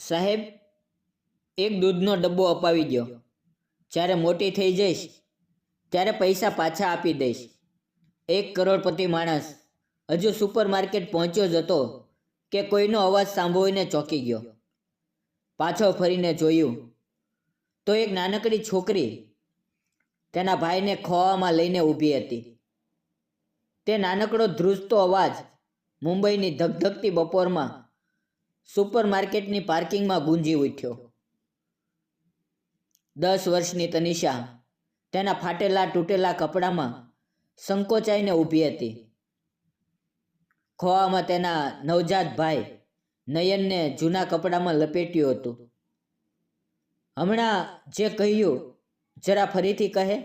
સાહેબ, એક દૂધનો ડબ્બો અપાવી દો જ્યારે મોટી થઈ જઈશ, ત્યારે પૈસા પાછા આપી દઈશ. એક કરોડપતિ માણસ હજુ સુપર માર્કેટ પહોંચ્યો જ હતો કે કોઈનો અવાજ સાંભળીને ચોંકી ગયો. પાછો ફરીને જોયું તો એક નાનકડી છોકરી તેના ભાઈને ખોવામાં લઈને ઊભી હતી. તે નાનકડો ધ્રુજતો અવાજ મુંબઈની ધગધગતી બપોરમાં સુપર માર્કેટની પાર્કિંગમાં ગુંજી ઉઠ્યો. દસ વર્ષની તનિષા તેના ફાટેલા તૂટેલા કપડામાં સંકોચાઈને ઊભી હતી. ખોવામાં તેના નવજાત ભાઈ નયનને જૂના કપડામાં લપેટ્યું હતું. હમણાં જે કહ્યું, જરા ફરીથી કહે,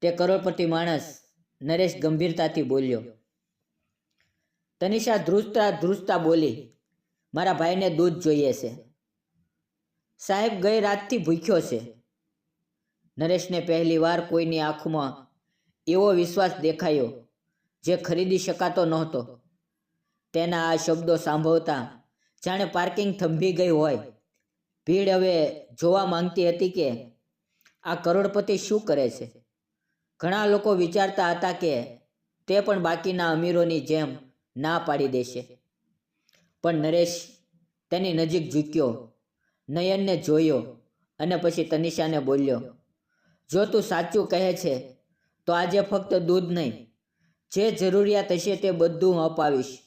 તે કરોડપતિ માણસ નરેશ ગંભીરતાથી બોલ્યો. તનિષા ધ્રુજતા ધ્રુજતા બોલી મારા ભાઈને દૂધ જોઈએ છે. સાહેબ ગઈ રાતથી ભૂખ્યો છે. નરેશને પહેલી વાર કોઈની આંખમાં એવો વિશ્વાસ દેખાયો જે ખરીદી શકાતો નહોતો. તેના આ શબ્દો સાંભળતા જાણે પાર્કિંગ થંભી ગઈ હોય. ભીડ હવે જોવા માંગતી હતી કે આ કરોડપતિ શું કરે છે? ઘણા લોકો વિચારતા હતા કે તે પણ બાકીના અમીરોની જેમ ના પાડી દેશે. પણ નરેશ તેની નજીક ઝૂક્યો. નયનને જોયો અને પછી તનિષાને બોલ્યો, જો તું સાચું કહે છે, તો આજે ફક્ત દૂધ નહીં. જે જરૂરિયાત હશે તે બધું હું અપાવીશ.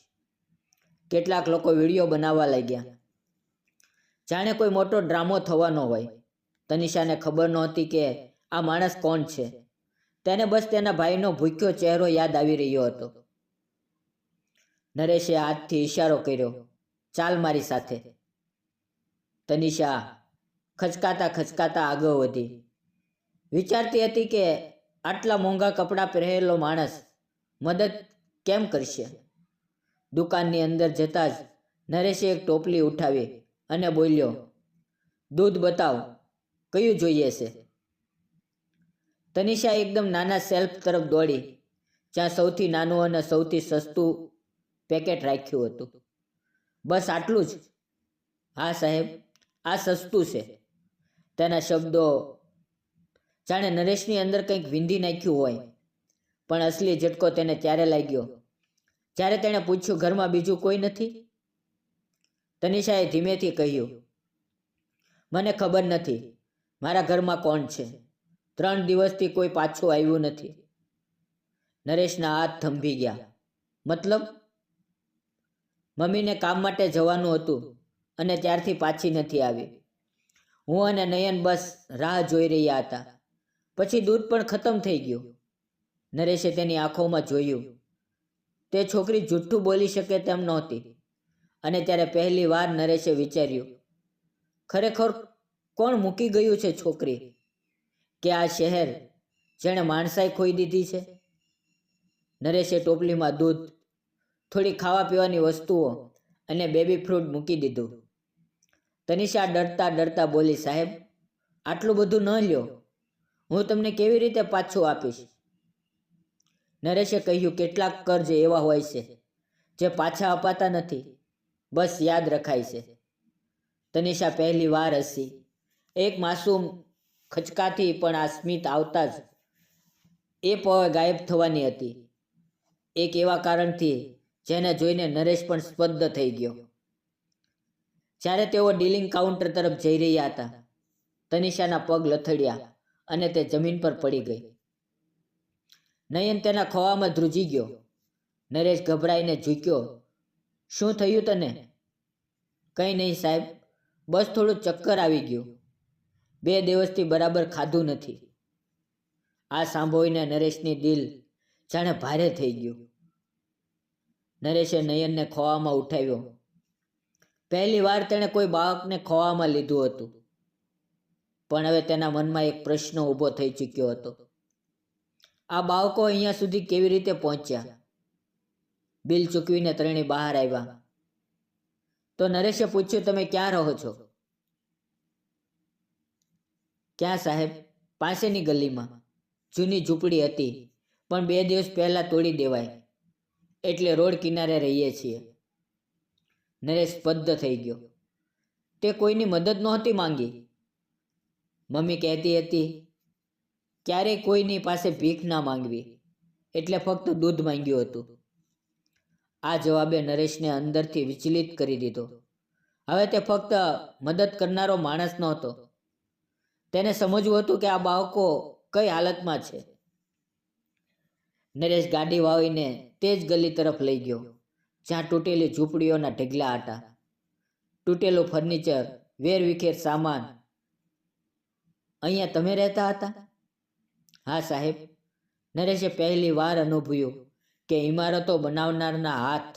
કેટલાક લોકો વીડિયો બનાવવા લાગ્યા. જાણે કોઈ મોટો ડ્રામો થવાનો હોય. તનિષાને ખબર નહોતી કે આ માણસ કોણ છે. તેને બસ તેના ભાઈનો ભૂખ્યો ચહેરો યાદ આવી રહ્યો હતો. નરેશે હાથથી ઇશારો કર્યો. ચાલ મારી સાથે. તનિષા ખચકાતા ખચકાતા આગળ વધી. વિચારતી હતી કે આટલા મોંઘા કપડાં પહેરેલો માણસ મદદ કેમ કરશે? દુકાનની અંદર જતાં જ નરેશે એક ટોપલી ઉઠાવી અને બોલ્યો, દૂધ બતાવ, કયું જોઈએ છે? તનિષા એકદમ નાના સેલ્ફ તરફ દોડી, જ્યાં સૌથી નાનું અને સૌથી સસ્તું પેકેટ રાખ્યું હતું. બસ આટલું જ. હા સાહેબ, આ સસ્તું છે. તેના શબ્દો જાણે નરેશની અંદર કંઈક વિંધી નાખ્યું હોય. પણ અસલી ઝટકો તેને ત્યારે લાગ્યો, જ્યારે તેણે પૂછ્યું, ઘરમાં બીજું કોઈ નથી? તનિષાએ ધીમેથી કહ્યું, મને ખબર નથી, મારા ઘરમાં કોણ છે? ત્રણ દિવસથી કોઈ પાછું આવ્યું નથી. નરેશના હાથ થંભી ગયા. મતલબ? મમ્મીને કામ માટે જવાનું હતું અને ત્યારથી પાછી નથી આવી. હું અને નયન બસ રાહ જોઈ રહ્યા હતા. પછી દૂધ પણ ખતમ થઈ ગયું. નરેશે તેની આંખોમાં જોયું. તે છોકરી જુઠ્ઠું બોલી શકે તેમ નહોતી. અને ત્યારે પહેલી વાર નરેશે વિચાર્યું, ખરેખર કોણ મૂકી ગયું છે છોકરી? કે આ શહેર જેણે માણસાઈ ખોઈ દીધી છે? નરેશે ટોપલીમાં દૂધ થોડી ખાવા પીવાની વસ્તુઓ અને બેબી ફ્રૂટ મૂકી દીધું. તનિષા ડરતા ડરતા બોલી, સાહેબ, આટલું બધું ન લ્યો. હું તમને કેવી રીતે પાછું આપીશ? નરેશે કહ્યું, કેટલાક કર્જ એવા હોય છે, જે પાછા અપાતા નથી. બસ યાદ રખાય છે. તનિષા પહેલી વાર હસી. એક માસૂમ ખચકાથી પણ આ સ્મિત આવતા જ એ પવે ગાયબ થવાની હતી. એક એવા કારણથી જેને જોઈને નરેશ પણ સ્પદ્ધ થઈ ગયો. જ્યારે તેઓ ડીલિંગ કાઉન્ટર તરફ જઈ રહ્યા હતા, તનિષાના પગ લથડ્યા અને તે જમીન પર પડી ગઈ. નયન તેના ખોવામાં ધ્રુજી ગયો. નરેશ ગભરાઈને ઝૂક્યો, શું થયું તને? કંઈ નહીં સાહેબ, બસ થોડું ચક્કર આવી ગયું. બે દિવસથી બરાબર ખાધું નથી. આ સાંભળીને નરેશની દિલ જાણે ભારે થઈ ગયું. નરેશે નયનને ખોવામાં ઉઠાવ્યો. પહેલી વાર તેણે કોઈ બાળકને ખોવામાં લીધું હતું. પણ હવે તેના મનમાં એક પ્રશ્ન ઊભો થઈ ચૂક્યો હતો. આ બાળકો અહીંયા સુધી કેવી રીતે પહોંચ્યા? બિલ ચૂકવીને ત્રણેય બહાર આવ્યા. તો નરેશે પૂછ્યું, તમે ક્યાં રહો છો? ક્યાં, સાહેબ? પાસેની ગલીમાં. જૂની ઝૂંપડી હતી, પણ બે દિવસ પહેલાં તોડી દેવાય. એટલે રોડ કિનારે રહીએ છીએ. નરેશ સ્પદ્ધ થઈ ગયો. તે કોઈની મદદ નહોતી માંગી. મમ્મી કહેતી હતી, ક્યારેય કોઈની પાસે ભીખ ના માંગવી. એટલે ફક્ત દૂધ માંગ્યું હતું. આ જવાબે નરેશને અંદરથી વિચલિત કરી દીધો. હવે તે ફક્ત મદદ કરનારો માણસ નહોતો. તેને સમજવું હતું કે આ બાળકો કઈ હાલતમાં છે. નરેશ ગાડી વાવીને તે જ ગલી તરફ લઈ ગયો, જ્યાં તૂટેલી ઝૂંપડીઓના ઢગલા હતા. તૂટેલું ફર્નિચર વેરવિખેર સામાન. અહીંયા તમે રહેતા હતા? હા સાહેબ, નરેશે પહેલી વાર અનુભવ્યું કે ઇમારતો બનાવનારના હાથ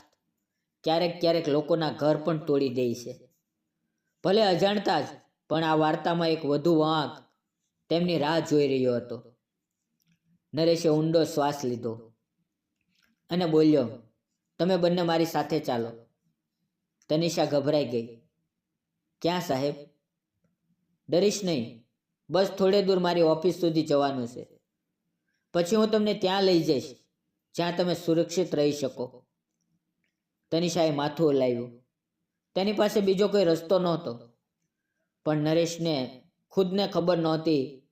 ક્યારેક ક્યારેક લોકોના ઘર પણ તોડી દે છે. ભલે અજાણતા જ, પણ આ વાર્તામાં એક વધુ વાંક તેમની રાહ જોઈ રહ્યો હતો. નરેશે ઊંડો શ્વાસ લીધો અને બોલ્યો, તમે બંને મારી સાથે ચાલો. તનિષા ગભરાઈ ગઈ. ક્યાં સાહેબ? ડરીશ નહીં. બસ થોડે દૂર મારી ઓફિસ સુધી જવાનું છે. પછી હું તમને ત્યાં લઈ જઈશ, જ્યાં તમે સુરક્ષિત રહી શકો. તનિષાએ માથું હલાવ્યું તેની પાસે બીજો કોઈ રસ્તો નહોતો. પણ નરેશને ખુદને ખબર નહોતી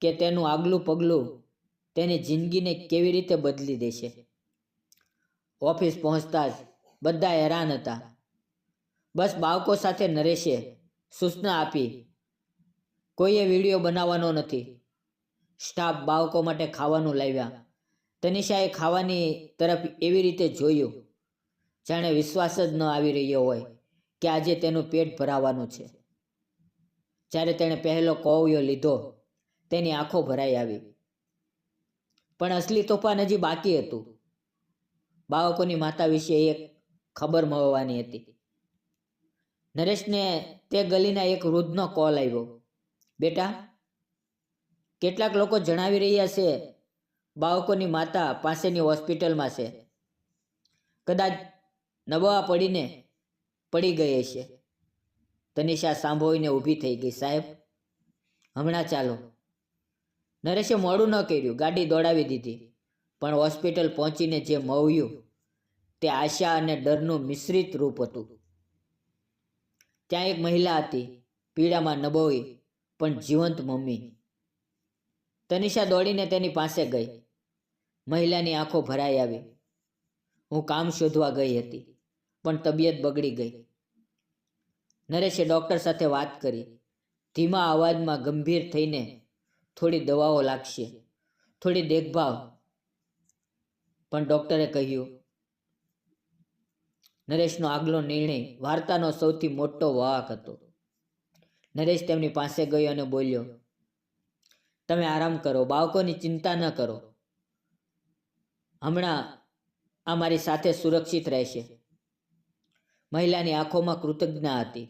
કે તેનું આગલું પગલું તેની જિંદગીને કેવી રીતે બદલી દેશે? ઓફિસ પહોંચતા જ બધા હેરાન હતા. બસ બાળકો સાથે નરેશે સૂચના આપી, કોઈએ વીડિયો બનાવવાનો નથી. સ્ટાફ બાળકો માટે ખાવાનું લાવ્યા. તનિષાએ ખાવાની તરફ એવી રીતે જોયું, જાણે વિશ્વાસ જ ન આવી રહ્યો હોય કે આજે તેનું પેટ ભરાવાનું છે. જ્યારે તેણે પહેલો કોવિયો લીધો, તેની આંખો ભરાઈ આવી. પણ અસલી તોફાન હજી બાકી હતું. બાળકોની માતા વિશે એક ખબર મળવાની હતી. નરેશને તે ગલીના એક વૃદ્ધનો કોલ આવ્યો. બેટા, કેટલાક લોકો જણાવી રહ્યા છે, બાળકોની માતા પાસેની હોસ્પિટલમાં છે. કદાચ નબળા પડીને પડી ગઈ છે તનિષા સાંભળીને ઊભી થઈ ગઈ સાહેબ. હમણાં ચાલો. નરેશે મોડું ન કર્યું, ગાડી દોડાવી દીધી. પણ હોસ્પિટલ પહોંચીને જે મવ્યું, તે આશા અને ડરનું મિશ્રિત રૂપ હતું. ત્યાં એક મહિલા હતી, પીડામાં નબોઈ, પણ જીવંત મમ્મી. તનિષા દોડીને તેની પાસે ગઈ. મહિલાની આંખો ભરાઈ આવી. હું કામ શોધવા ગઈ હતી, પણ તબિયત બગડી ગઈ. નરેશે ડૉક્ટર સાથે વાત કરી. ધીમા અવાજમાં ગંભીર થઈને થોડી દવાઓ લાગશે, થોડી દેખભાળ. પણ ડૉક્ટરે કહ્યું, નરેશનો આગલો નિર્ણય વાર્તાનો સૌથી મોટો વાહક હતો. નરેશ તેમની પાસે ગયો અને બોલ્યો, તમે આરામ કરો, બાળકોની ચિંતા ન કરો. હમણાં આ મારી સાથે સુરક્ષિત રહેશે. મહિલાની આંખોમાં કૃતજ્ઞતા હતી,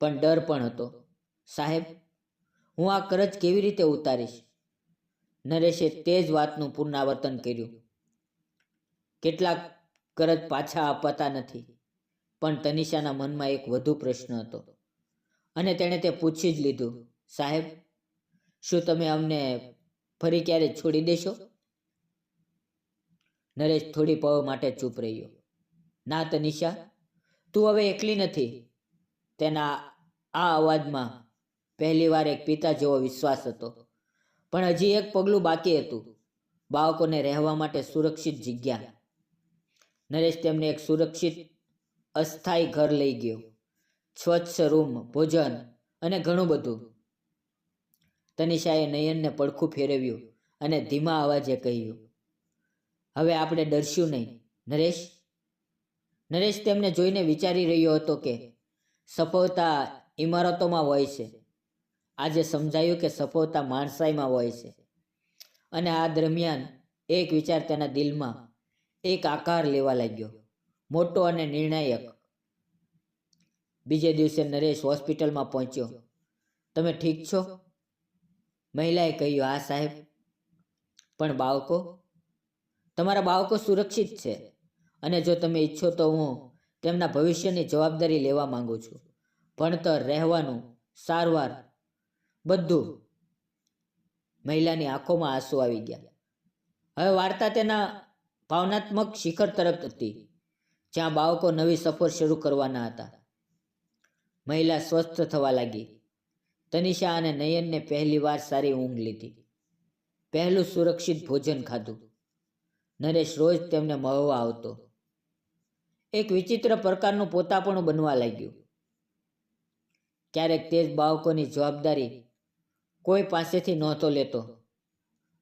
પણ ડર પણ હતો. સાહેબ હું આ કરજ કેવી રીતે ઉતારીશ? નરેશે તે જ વાતનું પુનરાવર્તન કર્યું. કેટલાક કરજ પાછા અપાતા નથી, પણ તનિષાના મનમાં એક વધુ પ્રશ્ન હતો. અને તેણે તે પૂછી જ લીધું, સાહેબ, શું તમે અમને ફરી ક્યારે છોડી દેશો? નરેશ થોડી પવ માટે ચૂપ રહ્યો. ના તનિષા, તું હવે એકલી નથી. તેના આ અવાજમાં પહેલીવાર એક પિતા જેવો વિશ્વાસ હતો. પણ હજી એક પગલું બાકી હતું. બાળકોને રહેવા માટે સુરક્ષિત જગ્યા. નરેશ તેમને એક સુરક્ષિત, અસ્થાયી ઘર લઈ ગયો. સ્વચ્છ રૂમ, ભોજન અને ઘણું બધું. તનિષાએ નયનને પડખું ફેરવ્યું અને ધીમા અવાજે કહ્યું, હવે આપણે ડરશું નહીં, નરેશ. નરેશ તેમને જોઈને વિચારી રહ્યો હતો કે સફળતા ઇમારતોમાં હોય છે. આજે સમજાયું કે સફળતા માણસાઈમાં હોય છે. અને આ દરમિયાન એક વિચાર તેના દિલમાં એક આકાર લેવા લાગ્યો. મોટો અને નિર્ણાયક. બીજે દિવસે નરેશ હોસ્પિટલમાં પહોંચ્યો. તમે ઠીક છો? મહિલાએ કહ્યું, હા, સાહેબ. પણ બાળકો? તમારા બાળકો સુરક્ષિત છે. અને જો તમે ઈચ્છો તો હું તેમના ભવિષ્યની જવાબદારી લેવા માંગુ છું. ભણતર, રહેવાનું, સારવાર બધું. મહિલાની આંખોમાં આંસુ આવી ગયા. હવે વાર્તા તેના ભાવનાત્મક શિખર તરફ હતી જ્યાં બાળકો નવી સફર શરૂ કરવાના હતા. મહિલા સ્વસ્થ થવા લાગી. તનિષા અને નયનને પહેલીવાર સારી ઊંઘ લીધી. પહેલું સુરક્ષિત ભોજન ખાધું. નરેશ રોજ તેમને મળવા આવતો. એક વિચિત્ર પ્રકારનું પોતાપણું બનવા લાગ્યું. ક્યારેક તે જ બાળકોની જવાબદારી કોઈ પાસેથી નહોતો લેતો.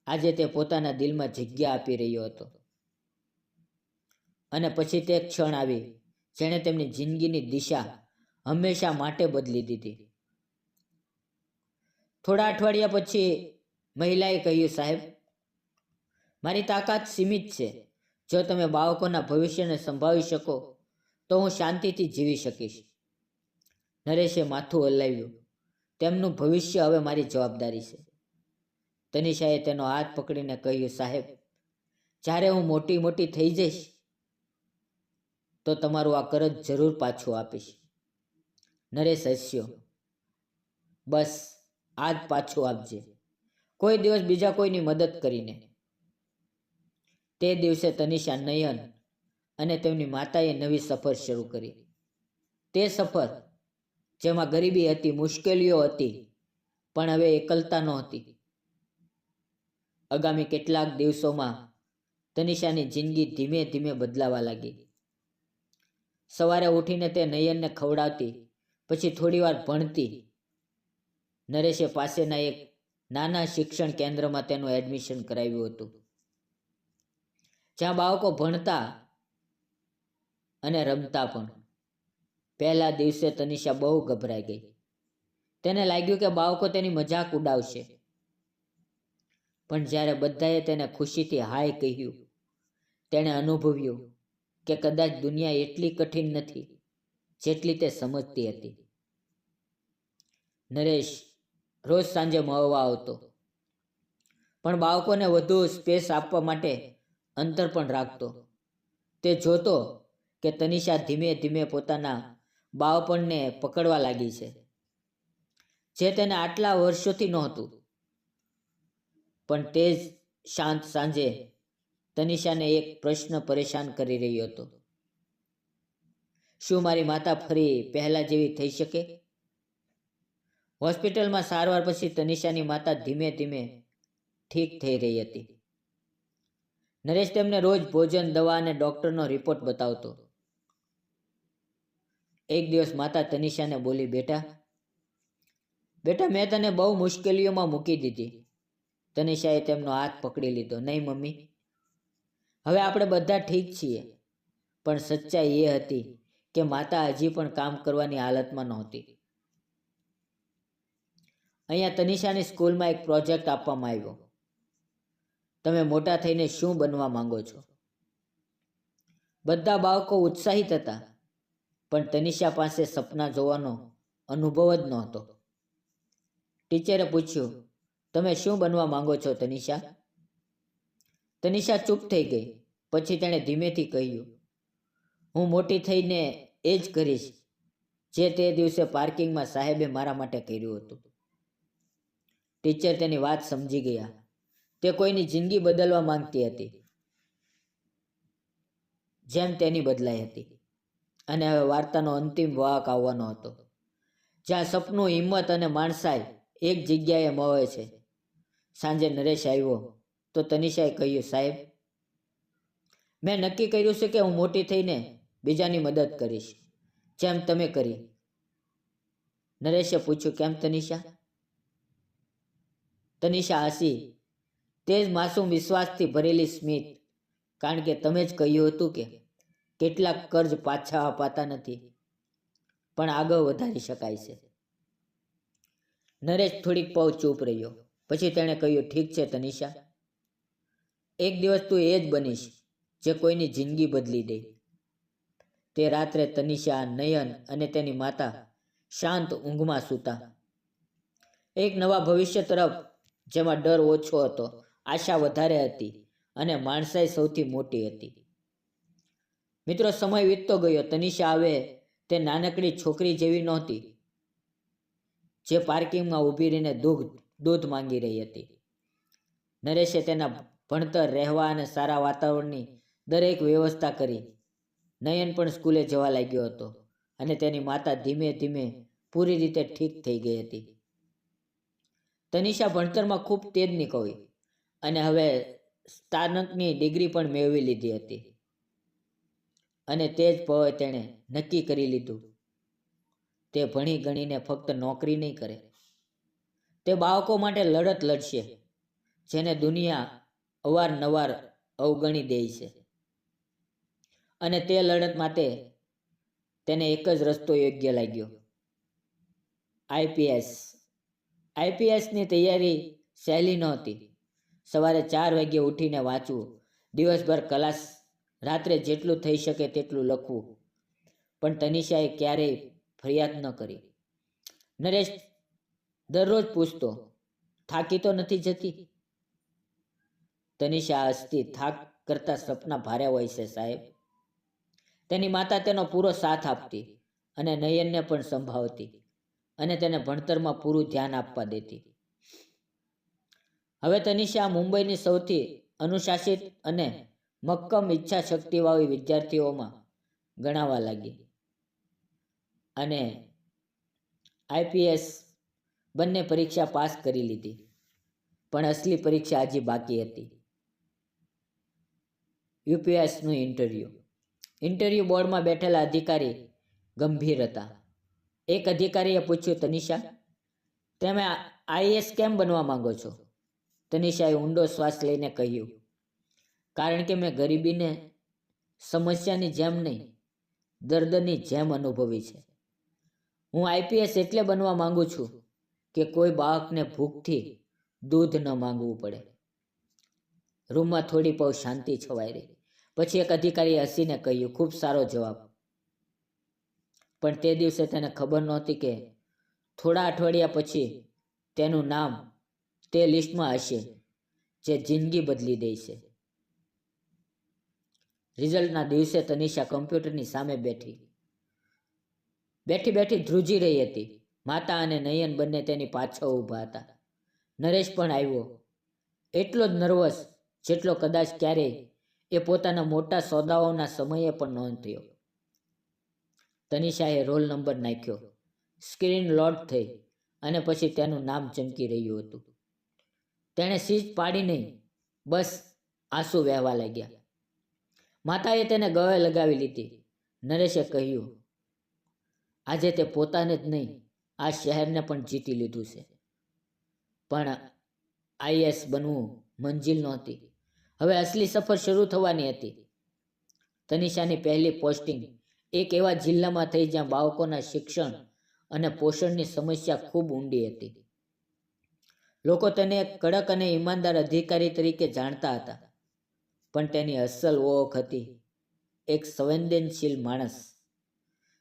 આજે તે પોતાના દિલમાં જગ્યા આપી રહ્યો હતો. અને પછી તે ક્ષણ આવી જેણે તેમની જિંદગીની દિશા હંમેશા માટે બદલી દીધી. થોડા અઠવાડિયા પછી મહિલાએ કહ્યું, સાહેબ, મારી તાકાત સીમિત છે. જો તમે બાળકોના ભવિષ્યને સંભાળી શકો, તો હું શાંતિથી જીવી શકીશ. નરેશે માથું હલાવ્યું. તેમનું ભવિષ્ય હવે મારી જવાબદારી છે. તનિષાએ તેનો હાથ પકડીને કહ્યું, સાહેબ, જ્યારે હું મોટી મોટી થઈ જઈશ, તો તમારું આ કરજ જરૂર પાછું આપીશ. નરેશ, હસ્યો. બસ, આજ પાછું આપજે. કોઈ દિવસ બીજા કોઈની મદદ કરીને. તે દિવસે તનિષા નયન અને તેમની માતાએ નવી સફર શરૂ કરી. તે સફર જેમાં ગરીબી હતી, મુશ્કેલીઓ હતી, પણ હવે એકલતા નહોતી આગામી કેટલાક દિવસોમાં તનિષાની જિંદગી ધીમે ધીમે બદલાવા લાગી. સવારે ઉઠીને તે નયનને ખવડાવતી, પછી થોડીવાર ભણતી. નરેશે પાસેના એક નાના શિક્ષણ કેન્દ્રમાં તેનું એડમિશન કરાવ્યું હતું. જ્યાં બાળકો ભણતા અને રમતા પણ. પહેલા દિવસે તનિષા બહુ ગભરાઈ ગઈ. તેને લાગ્યું કે બાળકો તેની મજાક ઉડાવશે. પણ જ્યારે બધાએ તેને ખુશીથી હાય કહ્યું, તેણે અનુભવ્યું કે કદાચ દુનિયા એટલી કઠિન નથી જેટલી તે સમજતી હતી. નરેશ રોજ સાંજે મળવા આવતો. પણ બાળકોને વધુ સ્પેસ આપવા માટે અંતર પણ રાખતો. તે જોતો કે તનિષા ધીમે ધીમે પોતાના બાળપણને પકડવા લાગી છે, જે તેને આટલા વર્ષોથી નહોતું. પણ તે જ શાંત સાંજે તનિષાને એક પ્રશ્ન પરેશાન કરી રહ્યો હતો. શું મારી માતા ફરી પહેલા જેવી થઈ શકે? હોસ્પિટલમાં સારવાર પછી તનિષાની માતા ધીમે ધીમે ઠીક થઈ રહી હતી. નરેશ તેમને રોજ ભોજન, દવા અને ડૉક્ટરનો રિપોર્ટ બતાવતો. એક દિવસ માતા તનિષાને બોલી, બેટા બેટા, મેં તને બહુ મુશ્કેલીઓમાં મૂકી દીધી. તનિષાએ તેમનો હાથ પકડી લીધો. નહીં, મમ્મી. હવે આપણે બધા ઠીક છીએ. પણ સચ્ચાઈ એ હતી કે માતા હજી પણ કામ કરવાની હાલતમાં નહોતી. અહીંયા તનિષાની સ્કૂલમાં એક પ્રોજેક્ટ આપવામાં આવ્યો. તમે મોટા થઈને શું બનવા માંગો છો? બધા બાળકો ઉત્સાહિત હતા. પણ તનિષા પાસે સપના જોવાનો અનુભવ જ નહોતો. ટીચરે પૂછ્યું, તમે શું બનવા માંગો છો, તનિષા? તનિષા ચૂપ થઈ ગઈ. પછી તેણે ધીમેથી કહ્યું, હું મોટી થઈને એ જ કરીશ જે તે દિવસે પાર્કિંગમાં સાહેબે મારા માટે કર્યું હતું. ટીચર તેની વાત સમજી ગયા. તે કોઈની જિંદગી બદલવા માંગતી હતી. જેમ તેની બદલાઈ હતી. અને હવે વાર્તાનો અંતિમ વાહક આવવાનો હતો. જ્યાં સપનું, હિંમત અને માણસાઈ એક જગ્યાએ મળે છે. સાંજે નરેશ આવ્યો તો તનિષાએ કહ્યું, સાહેબ, મેં નક્કી કર્યું છે કે હું મોટી થઈને બીજાની મદદ કરીશ. જેમ તમે કરી. નરેશે પૂછ્યું, કેમ તનિષા? તનિષા હસી, તે જ માસૂમ વિશ્વાસથી ભરેલી સ્મિત. કારણ કે તમે જ કહ્યું હતું કે કેટલાક કર્જ પાછા અપાતા નથી, પણ આગળ વધારી શકાય છે. નરેશ થોડીક પવ ચૂપ રહ્યો. પછી તેણે કહ્યું, ઠીક છે, તનિષા. એક દિવસ તું એ જ બનીશ જે કોઈની જિંદગી બદલી દે. તે રાત્રે તનિષા, નયન અને તેની માતા શાંત ઊંઘમાં સૂતા. એક નવા ભવિષ્ય તરફ જેમાં ડર ઓછો હતો, આશા વધારે હતી અને માણસાઈ સૌથી મોટી હતી. મિત્રો, સમય વીતતો ગયો. તનિષા આવે તે નાનકડી છોકરી જેવી નહોતી, જે પાર્કિંગમાં ઊભી રહીને દૂધ દૂધ માંગી રહી હતી. નરેશે તેના ભણતર, રહેવા અને સારા વાતાવરણની દરેક વ્યવસ્થા કરી. નયન પણ સ્કૂલે જવા લાગ્યો હતો અને તેની માતા ધીમે ધીમે પૂરી રીતે ઠીક થઈ ગઈ હતી. તનિષા ભણતરમાં ખૂબ તેજ નીકળી અને હવે સ્નાતકની ડિગ્રી પણ મેળવી લીધી હતી. અને તે જ પવે તેણે નક્કી કરી લીધું. તે ભણી ગણીને ફક્ત નોકરી નહીં કરે. તે બાળકો માટે લડત લડશે, જેને દુનિયા અવારનવાર અવગણી દે છે. અને તે લડત માટે તેને એક જ રસ્તો યોગ્ય લાગ્યો. આઈપીએસ. આઈપીએસની તૈયારી સહેલી નહોતી. સવારે ચાર વાગ્યે ઉઠીને વાંચવું, દિવસભર ક્લાસ રાત્રે જેટલું થઈ શકે તેટલું લખવું. પણ તનિષાએ ક્યારેય ફરિયાદ ન કરી. નરેશ દરરોજ પૂછતો, થાકી તો નથી જતી? તનિષા હસતી, થાક કરતા સપના ભારે હોય છે સાહેબ. તેની માતા તેનો પૂરો સાથ આપતી અને નયનને પણ સંભાળતી અને તેને ભણતરમાં પૂરું ધ્યાન આપવા દેતી. હવે તનિષા મુંબઈની સૌથી અનુશાસિત અને મક્કમ ઈચ્છા શક્તિવાળી વિદ્યાર્થીઓમાં ગણાવા લાગી. અને આઈપીએસ બંને પરીક્ષા પાસ કરી લીધી. પણ અસલી પરીક્ષા હજી બાકી હતી. યુપીએસનું ઇન્ટરવ્યૂ. ઇન્ટરવ્યૂ બોર્ડમાં બેઠેલા અધિકારી ગંભીર હતા. એક અધિકારીએ પૂછ્યું, તનિષા, તમે આઈએસ કેમ બનવા માંગો છો? તનિષાએ ઊંડો શ્વાસ લઈને કહ્યું કારણ કે મેં ગરીબીને સમસ્યાની જેમ નહીં, દર્દની જેમ અનુભવી છે. હું આઈપીએસ એટલે બનવા માંગુ છું કે કોઈ બાળકને ભૂખથી દૂધ ન માંગવું પડે. રૂમમાં થોડી પૌ શાંતિ છવાઈ રહી. પછી એક અધિકારીએ હસીને કહ્યું, ખૂબ સારો જવાબ. પણ તે દિવસે તેને ખબર નહોતી કે થોડા અઠવાડિયા પછી તેનું નામ તે લિસ્ટમાં હશે, જે જિંદગી બદલી દે છે. રિઝલ્ટના દિવસે તનિષા કમ્પ્યુટરની સામે બેઠી. બેઠી બેઠી ધ્રુજી રહી હતી. માતા અને નયન બંને તેની પાછળ ઊભા હતા. નરેશ પણ આવ્યો. એટલો જ નર્વસ જેટલો કદાચ ક્યારેય એ પોતાના મોટા સોદાઓના સમયે પણ નોંધ્યો. તનિષાએ રોલ નંબર નાખ્યો. સ્ક્રીન લોડ થઈ અને પછી તેનું નામ ચમકી રહ્યું હતું. તેણે સીજ પાડી નહીં બસ આંસુ વહેવા લાગ્યા. માતાએ તેને ગળે લગાવી લીધી. નરેશે કહ્યું, આજે તે પોતાને જ નહીં, આ શહેરને પણ જીતી લીધું છે. પણ આઈએસ બનવું મંજિલ નહોતી. હવે અસલી સફર શરૂ થવાની હતી. તનિષાની પહેલી પોસ્ટિંગ એક એવા જિલ્લામાં થઈ જ્યાં બાળકોના શિક્ષણ અને પોષણની સમસ્યા ખૂબ ઊંડી હતી. લોકો તેને કડક અને ઈમાનદાર અધિકારી તરીકે જાણતા હતા. પણ તેની અસલ ઓળખ હતી. એક સંવેદનશીલ માણસ,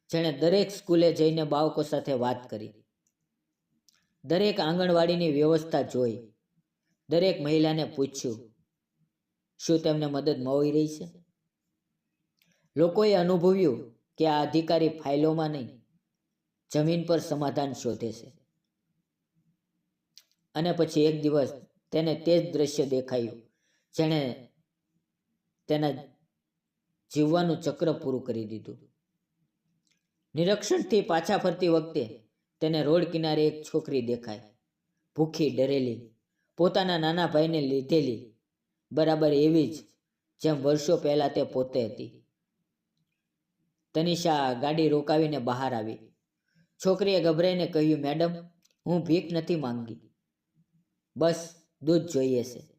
જેણે દરેક સ્કૂલે જઈને બાળકો સાથે વાત કરી. દરેક આંગણવાડીની વ્યવસ્થા જોઈ. દરેક મહિલાને પૂછ્યું, શું તેમને મદદ મળી રહી છે? લોકોએ અનુભવ્યું કે આ અધિકારી ફાઇલોમાં નહીં, જમીન પર સમાધાન શોધે છે. અને પછી એક દિવસ તેને તે જ દ્રશ્ય દેખાયું, જેણે તેના જીવવાનું ચક્ર પૂરું કરી દીધું. નિરીક્ષણથી પાછા ફરતી વખતે તેને રોડ કિનારે એક છોકરી દેખાય ભૂખી, ડરેલી, પોતાના નાના ભાઈને લીધેલી, બરાબર એવી જ જેમ વર્ષો પહેલાં તે પોતે હતી. તનિષા ગાડી રોકાવીને બહાર આવી. છોકરીએ ગભરાઈને કહ્યું, મેડમ, હું ભીખ નથી માંગી. બસ, દૂધ જોઈએ છે.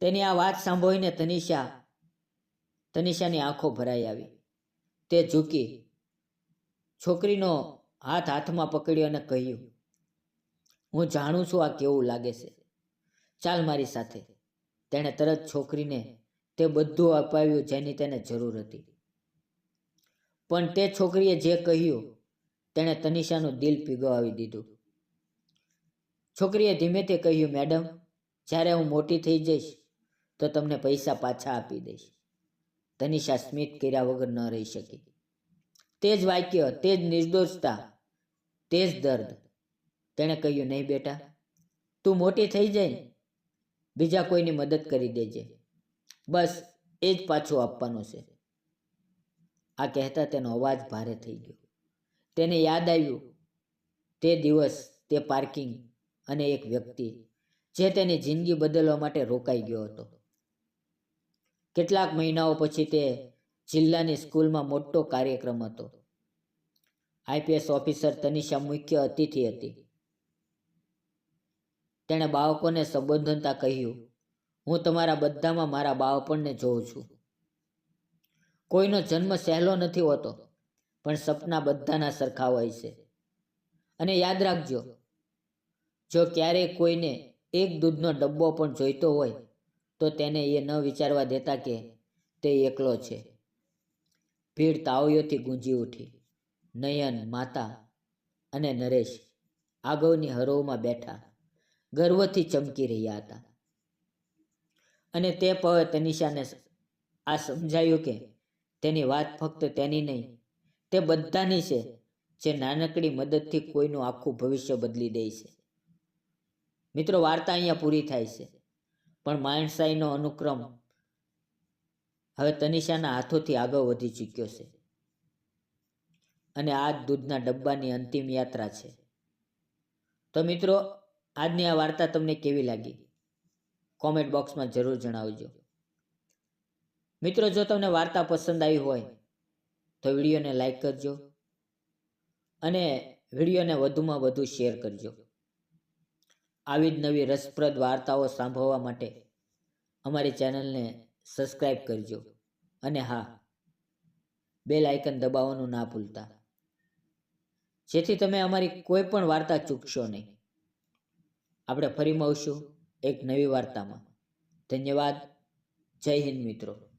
તેની આ વાત સાંભળીને તનિષા, તનિષાની આંખો ભરાઈ આવી. તે ઝૂકી, છોકરીનો હાથ હાથમાં પકડ્યો અને કહ્યું, હું જાણું છું આ કેવું લાગે છે. ચાલ મારી સાથે. તેણે તરત છોકરીને તે બધું અપાવ્યું જેની તેને જરૂર હતી. પણ તે છોકરીએ જે કહ્યું, તેણે તનિષાનું દિલ પીગવાવી દીધું. છોકરીએ ધીમેથી કહ્યું, મેડમ, જ્યારે હું મોટી થઈ જઈશ તો તમને પૈસા પાછા આપી દઈશ. તનિષા સ્મિત કર્યા વગર ન રહી શકી. તે જ વાક્ય, તે જ નિર્દોષતા, તે જ દર્દ. તેણે કહ્યું, નહીં બેટા, તું મોટી થઈ જાય બીજા કોઈની મદદ કરી દેજે. બસ, એ જ પાછું આપવાનું છે. આ કહેતા તેનો અવાજ ભારે થઈ ગયો. તેને યાદ આવ્યું, તે દિવસ, તે પાર્કિંગ અને એક વ્યક્તિ, જે તેની જિંદગી બદલવા માટે રોકાઈ ગયો હતો. કેટલાક મહિનાઓ પછી તે જિલ્લાની સ્કૂલમાં મોટો કાર્યક્રમ હતો. આઈપીએસ ઓફિસર તનિષા મુખ્ય અતિથિ હતી. તેણે બાળકોને સંબોધનતા કહ્યું, હું તમારા બધામાં મારા બાળપણને જોઉં છું. કોઈનો જન્મ સહેલો નથી હોતો, પણ સપના બધાના સરખા હોય છે. અને યાદ રાખજો, જો ક્યારેય કોઈને એક દૂધનો ડબ્બો પણ જોઈતો હોય તો તેને એ ન વિચારવા દેતા કે તે એકલો છે. ભીડ તાવયોથી ગુંજી ઉઠી. નયન, માતા અને નરેશ આગળની હરોળમાં બેઠા ગર્વથી ચમકી રહ્યા હતા. અને તે પવે તનિષાને આ સમજાયું કે તેની વાત ફક્ત તેની નહીં, તે બધાની છે, જે નાનકડી મદદથી કોઈનું આખું ભવિષ્ય બદલી દે છે. મિત્રો, વાર્તા અહીંયા પૂરી થાય છે. પણ માણસાઈનો અનુક્રમ હવે તનિષાના હાથોથી આગળ વધી ચૂક્યો છે. અને આ જ દૂધના ડબ્બાની અંતિમ યાત્રા છે. તો મિત્રો, આજની આ વાર્તા તમને કેવી લાગી? કોમેન્ટ બોક્સમાં જરૂર જણાવજો. મિત્રો, જો તમને વાર્તા પસંદ આવી હોય, તો વિડીયોને લાઈક કરજો અને વિડીયોને વધુમાં વધુ શેર કરજો. આવી જ નવી રસપ્રદ વાર્તાઓ સાંભળવા માટે અમારી ચેનલને સબસ્ક્રાઈબ કરજો. અને હા, બેલ આઇકન દબાવવાનું ના ભૂલતા. જેથી તમે અમારી કોઈ પણ વાર્તા ચૂકશો નહીં. આપણે ફરી મળશું એક નવી વાર્તામાં. ધન્યવાદ. જય હિન્દ મિત્રો.